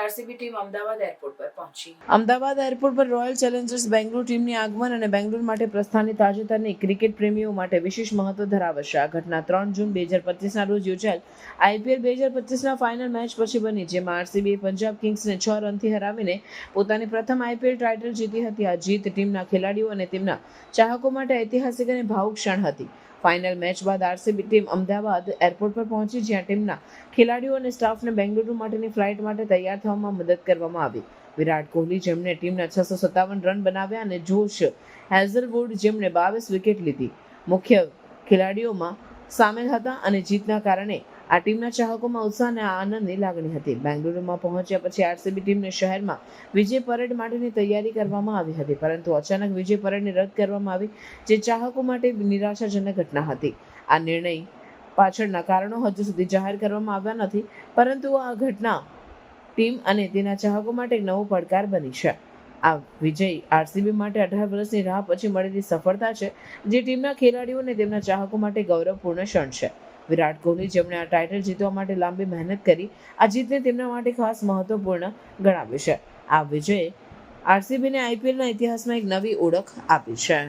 RCB Ahmedabad airport પર royal Challengers Bangalore ટીમની આગમન અને બેંગ્લોર માટે પ્રસ્થાનની તાજેતરની ક્રિકેટ પ્રેમીઓ માટે વિશેષ મહત્વ ધરાવે છે આ ઘટના ત્રણ જૂન બે હજાર પચીસના રોજ યોજાયેલ આઈપીએલ બે હજાર પચીસના ફાઇનલ મેચ પછી બની, જેમાં આરસીબીએ પંજાબ કિંગ્સને છ રનથી હરાવીને પોતાની પ્રથમ આઈપીએલ ટાઇટલ જીતી હતી. આ જીત ટીમના ખેલાડીઓ અને તેમના ચાહકો માટે ઐતિહાસિક અને ભાવુક ક્ષણ હતી. ફાઇનલ મેચ બાદ આરસીબી ટીમ અમદાવાદ એરપોર્ટ પર પહોંચી, જ્યાં ટીમના ખેલાડીઓ અને સ્ટાફને બેંગલુરુ માટેની ફ્લાઇટ માટે તૈયાર થવામાં મદદ કરવામાં આવી. વિરાટ કોહલી જેમણે ટીમના છસો સત્તાવન રન બનાવ્યા અને જોશ હેઝલવુડ જેમણે બાવીસ વિકેટ લીધી. મુખ્ય ખેલાડીઓમાં સામેલ હતા અને જીતના કારણે આ ટીમના ચાહકોમાં ઉત્સાહ અને આનંદની લાગણી હતી. બેંગલુરુમાં પહોંચ્યા પછી આરસીબી ટીમને શહેરમાં વિજય પરેડ માટેની તૈયારી કરવામાં આવી હતી, પરંતુ અચાનક વિજય પરેડને રદ કરવામાં આવી, જે ચાહકો માટે નિરાશાજનક ઘટના હતી. આ નિર્ણય પાછળના કારણો હજુ સુધી જાહેર કરવામાં આવ્યા નથી, પરંતુ આ ઘટના ટીમ અને તેના ચાહકો માટે એક નવો પડકાર બની છે. આ વિજય આરસીબી માટે અઢાર વર્ષની રાહ પછી મળેલી સફળતા છે, જે ટીમના ખેલાડીઓ અને તેમના ચાહકો માટે ગૌરવપૂર્ણ ક્ષણ છે. વિરાટ કોહલી, જેમણે આ ટાઇટલ જીતવા માટે લાંબી મહેનત કરી, આ જીતને તેમના માટે ખાસ મહત્વપૂર્ણ ગણાવ્યું છે. આ વિજયે આરસીબીને આઈપીએલના ઇતિહાસમાં એક નવી ઓળખ આપી છે.